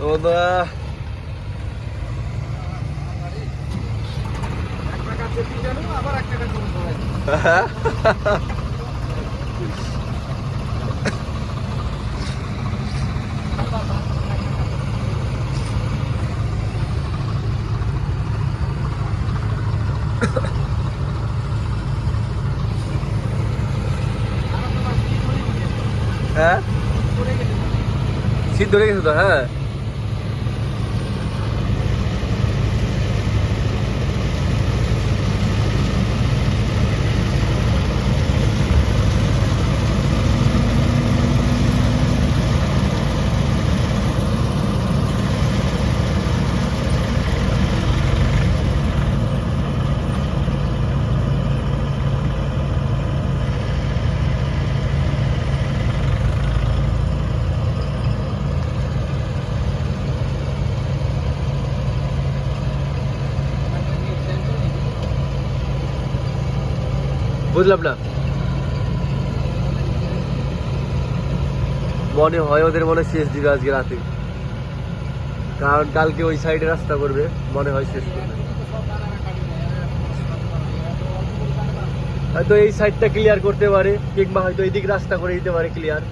বন্ধুরা হ্যাঁ? শীত ধরে গেছে তো হ্যাঁ? বুঝলাম না। মনে হয় ওদের মনে শেষ দিবে আজকে রাতে। কারণ কালকে ওই সাইডে রাস্তা করবে, মনে হয় শেষ করবে। হয়তো এই সাইডটা ক্লিয়ার করতে পারে, কিংবা হয়তো এইদিক রাস্তা করে দিতে পারে ক্লিয়ার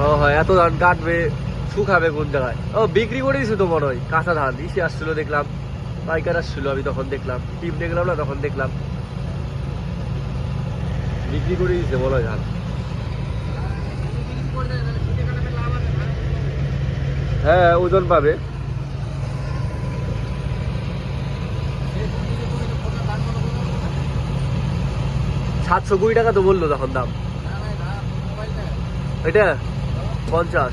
হ্যাঁ এত ধান কাটবে শুকাবে কোন জায়গায়? ও, বিক্রি করে দিছে তো মনে হয়। কাঁচা ধান ইসে আসছিল, দেখলাম। পাইকার আসছিল, আমি তখন দেখলাম। টিম দেখলাম না, তখন দেখলাম। বিক্রি করে দিছে, মনে হয় ধান। হ্যাঁ ওজন পাবে। সাতশো কুড়ি টাকা তো বলল তখন দাম। এটা? পঞ্চাশ।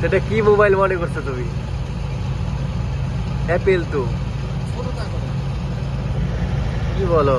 সেটা কি মোবাইল মনে করছ তুমি? অ্যাপেল তো। কি বলো?